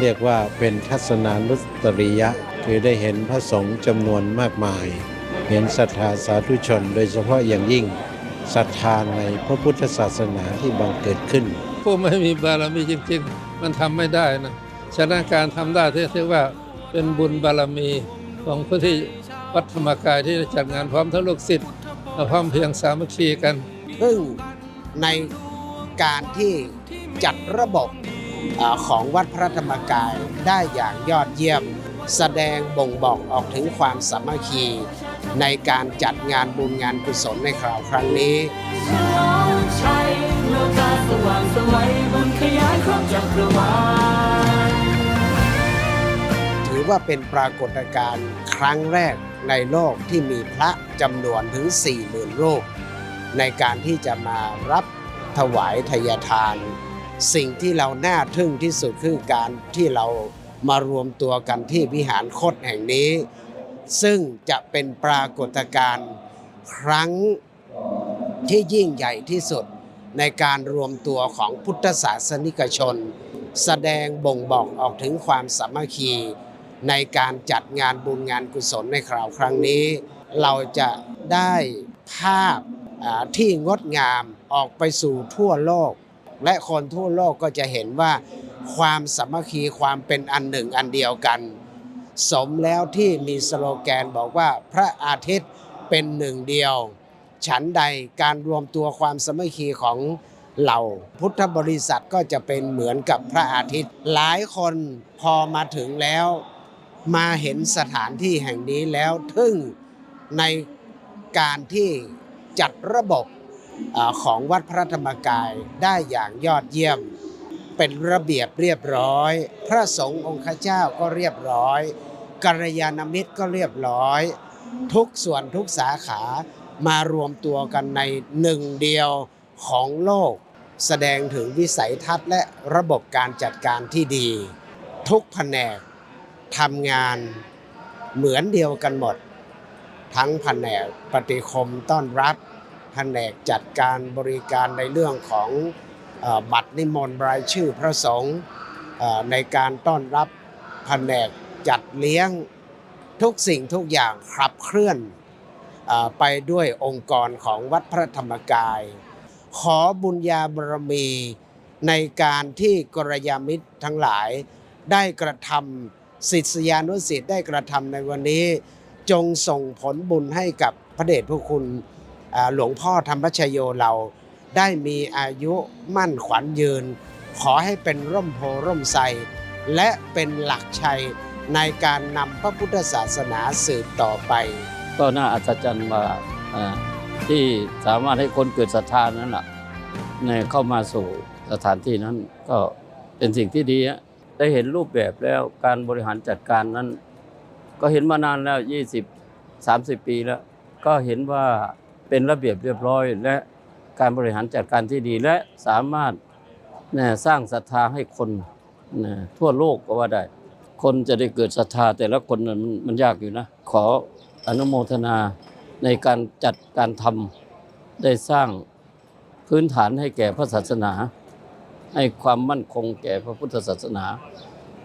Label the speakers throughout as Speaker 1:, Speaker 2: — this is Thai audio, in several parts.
Speaker 1: เรียกว่าเป็นทัศนานุตริยะ คือได้เห็นพระสงฆ์จำนวนมากมาย เห็นศรัทธาสาธุชน โดยเฉพาะอย่างยิ่งศรัทธาในพระพุทธศาสนาที่บังเกิดขึ้น
Speaker 2: ผู้ไม่มีบารมีจริง ๆ มันทำไม่ได้นะฉะนั้นการทำได้ที่เรียกว่าเป็นบุญบารมีของผู้ที่วัดธรรมกายที่ได้จัดงานพร้อมทั้งลูกศิษย์และพร้อมเพรียงสามัคคีกัน
Speaker 3: ซึ่งในการที่จัดระบบเอ่อ ของวัดพระธรรมกายได้อย่างยอดเยี่ยม แสดงบ่งบอกออกถึงความสามัคคี ในการจัดงานบุญงานกุศลในคราวครั้งนี้ถือว่าเป็นปรากฏการณ์ครั้งแรกในโลกที่มีพระจำนวนถึง 40,000 รูป ในการที่จะมารับถวายทายทาน สิ่งที่เราน่าทึ่งที่สุดคือการที่เรามารวมตัวกันที่วิหารคตแห่งนี้ ซึ่งจะเป็นปรากฏการณ์ครั้งที่ยิ่งใหญ่ที่สุดในการรวมตัวของพุทธศาสนิกชน แสดงบ่งบอกออกถึงความสามัคคี ในการจัดงานบุญงานกุศลในคราวครั้งนี้ เราจะได้ภาพที่งดงามออกไปสู่ทั่วโลก และคนทั่วโลกก็จะเห็นว่า ความสามัคคีความเป็นอันหนึ่งอันเดียวกัน สมแล้วที่มีสโลแกนบอกว่าพระอาทิตย์เป็นหนึ่งเดียว ฉันใดการรวมตัวความสามัคคีของเหล่าพุทธบริษัทก็จะเป็นเหมือนกับพระอาทิตย์ หลายคนพอมาถึงแล้ว มาเห็นสถานที่แห่งนี้แล้วทึ่งในการที่จัดระบบ ของวัดพระธรรมกายได้อย่างยอดเยี่ยม เป็นระเบียบเรียบร้อย พระสงฆ์องค์ข้าเจ้าก็เรียบร้อยกัลยาณมิตรก็เรียบร้อย ทุกส่วนทุกสาขามารวมตัวกันในหนึ่งเดียวของโลก แสดงถึงวิสัยทัศน์และระบบการจัดการที่ดี ทุกแผนกทำงานเหมือนเดียวกันหมด ทั้งแผนกปฏิคมต้อนรับ แผนกจัดการบริการในเรื่องของบัตรนิมนต์รายชื่อพระสงฆ์ในการต้อนรับแผนกจัดเลี้ยงทุกสิ่งทุกอย่างขับเคลื่อนไปด้วยองค์กรของวัดพระธรรมกาย ขอบุญญาบารมีในการที่กรยามิตรทั้งหลายได้กระทำศิษยานุศิษย์ได้กระทำในวันนี้ จงส่งผลบุญให้กับพระเดชพระคุณ หลวงพ่อธรรมชโยเราได้มีอายุมั่นขวัญยืน ขอให้เป็นร่มโพร่มไทรและเป็นหลักชัยในการนำพระพุทธศาสนาสืบต่อไป
Speaker 4: ก็น่าอัศจรรย์ว่าที่สามารถให้คนเกิดศรัทธานั้นน่ะเนี่ยเข้ามาสู่สถานที่นั้นก็เป็นสิ่งที่ดีได้เห็นรูปแบบแล้วการบริหารจัดการนั้น ก็เห็นมานานแล้ว 20 30 ปีแล้ว ก็เห็นว่า เป็นระเบียบเรียบร้อย และการบริหารจัดการที่ดีและสามารถสร้างศรัทธาให้คนทั่วโลกก็ว่าได้ คนจะได้เกิดศรัทธาแต่ละคนมันมันยากอยู่นะ ขออนุโมทนาในการจัดการทำได้สร้างพื้นฐานให้แก่พระศาสนา ให้ความมั่นคงแก่พระพุทธศาสนา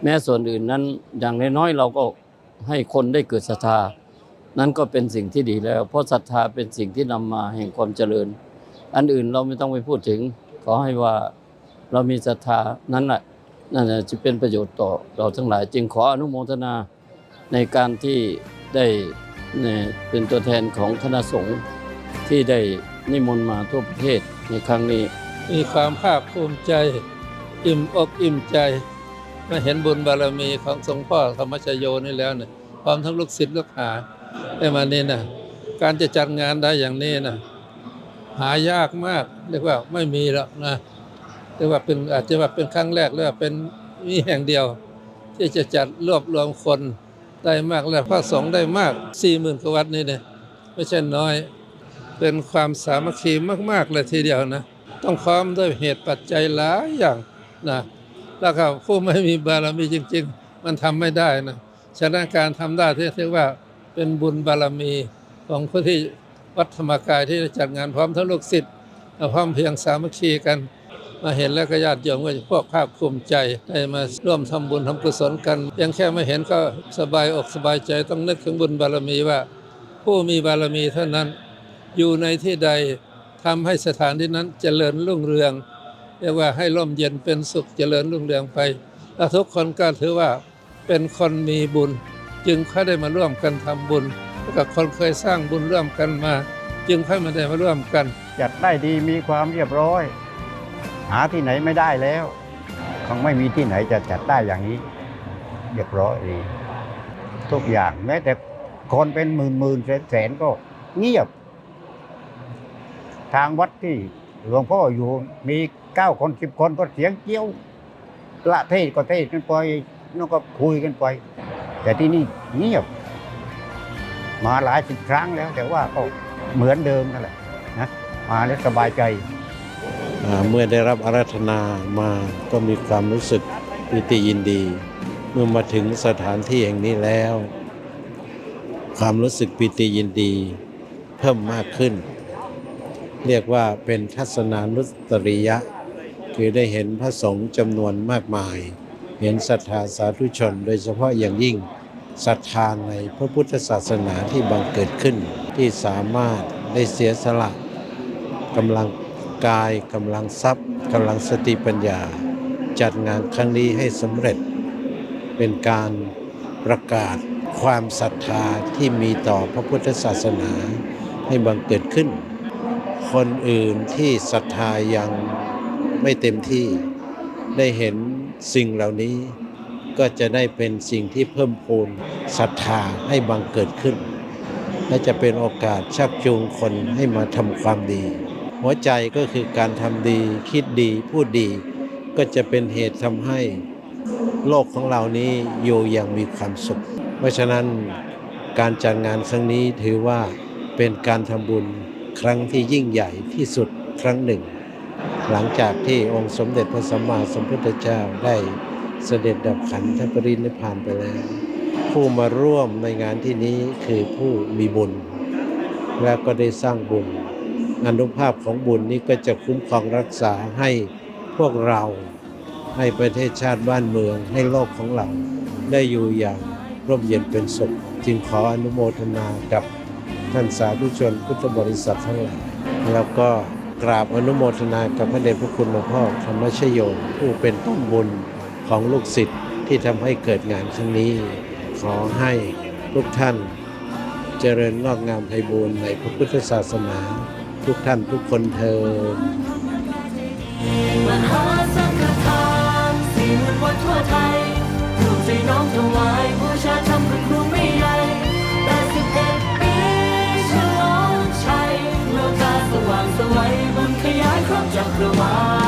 Speaker 4: แม้ส่วนอื่นนั้นอย่างน้อยๆเราก็ให้คนได้เกิดศรัทธา นั้นก็เป็นสิ่งที่ดีแล้ว เพราะศรัทธาเป็นสิ่งที่นำมาแห่งความเจริญ อันอื่นเราไม่ต้องไปพูดถึง ขอให้ว่าเรามีศรัทธานั้นแหละนั่นจะเป็นประโยชน์ต่อเราทั้งหลาย จึงขออนุโมทนาในการที่ได้เนี่ยเป็นตัวแทนของคณะสงฆ์ที่ได้นิมนต์มาทั่วประเทศในครั้งนี้
Speaker 2: มีความภาคภูมิใจ อิ่มอกอิ่มใจมาเห็นบุญบารมีของสงฆ์พ่อธรรมชโยนี่แล้วเนี่ยพร้อมทั้งลูกศิษย์ลูกหา ได้มานี่นะการจะจัดงานได้อย่างนี้นะหายากมากเรียกว่าไม่มีแล้วนะเรียกว่าเป็นอาจจะว่าเป็นครั้งแรกหรือว่าเป็นมีแห่งเดียว ที่จะจัดรวบรวมคนได้มากและพระสงฆ์ได้มากสี่หมื่นกว่าวัดนี่เนี่ยไม่ใช่น้อย เป็นความสามัคคีมาก ๆ เลยทีเดียวนะ ต้องพร้อมด้วยเหตุปัจจัยหลายอย่างนะแล้วก็ผู้ไม่มีบารมีจริง ๆ มันทำไม่ได้นะฉะนั้นการทำได้ที่เรียกว่า เป็นบุญบารมีของผู้ที่วัดธรรมกายที่จัดงานพร้อมทั้งลูกศิษย์พร้อมเพียงสามัคคีกัน มาเห็นแล้วก็ญาติโยมก็จะพวกภาคภูมิใจได้มาร่วมทำบุญทำกุศลกันยังแค่ไม่เห็นก็สบายอกสบายใจต้องนึกถึงบุญบารมีว่า ผู้มีบารมีเท่านั้นอยู่ในที่ใดทำให้สถานที่นั้นเจริญรุ่งเรืองเรียกว่าให้ร่มเย็นเป็นสุขเจริญรุ่งเรืองไปและทุกคนก็ถือว่าเป็นคนมีบุญ จึงค่อยได้มาร่วมกันทำบุญกับคนเคยสร้างบุญร่วมกันมา จึงค่อยมาได้มาร่วมกัน
Speaker 5: จัดได้ดีมีความเรียบร้อย หาที่ไหนไม่ได้แล้วคงไม่มีที่ไหนจะจัดได้อย่างนี้ เรียบร้อยดีทุกอย่างแม้แต่คนเป็นหมื่นหมื่นแสนแสนก็เงียบ ทางวัดที่หลวงพ่ออยู่มีเก้าคนสิบคนก็เสียงเกี้ยวละเทศก็เทศกันไปนั่นก็คุยกันไป แต่ที่นี่เงียบ มาหลายสิบครั้งแล้ว แต่ว่าก็เหมือนเดิมนั่นแหละนะมาแล้วสบายใจ
Speaker 1: เมื่อได้รับอาราธนามาก็มีความรู้สึกปิติยินดี เมื่อมาถึงสถานที่แห่งนี้แล้ว ความรู้สึกปิติยินดี เพิ่มมากขึ้น เรียกว่าเป็นทัศนานุตริยะ คือได้เห็นพระสงฆ์จำนวนมากมาย เห็นศรัทธาสาธุชน โดยเฉพาะอย่างยิ่งศรัทธาในพระพุทธศาสนาที่บังเกิดขึ้น ที่สามารถได้เสียสละกำลังกายกำลังทรัพย์กำลังสติปัญญา จัดงานครั้งนี้ให้สำเร็จ เป็นการประกาศความศรัทธาที่มีต่อพระพุทธศาสนาให้บังเกิดขึ้น คนอื่นที่ศรัทธายังไม่เต็มที่ได้เห็น สิ่งเหล่านี้ก็จะได้เป็นสิ่งที่เพิ่มพูนศรัทธาให้บังเกิดขึ้น และจะเป็นโอกาสชักจูงคนให้มาทำความดี หัวใจก็คือการทำดีคิดดีพูดดี ก็จะเป็นเหตุทำให้โลกของเรานี้อยู่อย่างมีความสุข เพราะฉะนั้นการจัดงานครั้งนี้ถือว่าเป็นการทำบุญครั้งที่ยิ่งใหญ่ที่สุดครั้งหนึ่ง หลังจากที่องค์สมเด็จพระสัมมาสัมพุทธเจ้าได้เสด็จดับขันธปรินิพพานไปแล้ว ผู้มาร่วมในงานที่นี้คือผู้มีบุญ และก็ได้สร้างบุญอนุภาพของบุญนี้ก็จะคุ้มครองรักษาให้พวกเรา ให้ประเทศชาติบ้านเมืองให้โลกของเรา ได้อยู่อย่างร่มเย็นเป็นสุข จึงขออนุโมทนากับท่านสาธุชนพุทธบริษัททั้งหลายแล้วก็ กราบอนุโมทนากับพระเดชพระคุณหลวงพ่อธรรมชโยผู้เป็นต้นบุญของลูกศิษย์ที่ทำให้เกิดงานครั้งนี้ ขอให้ทุกท่าน เจริญงอกงามไพบูรณ์ในพระพุทธศาสนา ทุกท่านทุกคนเทอ
Speaker 6: ฉล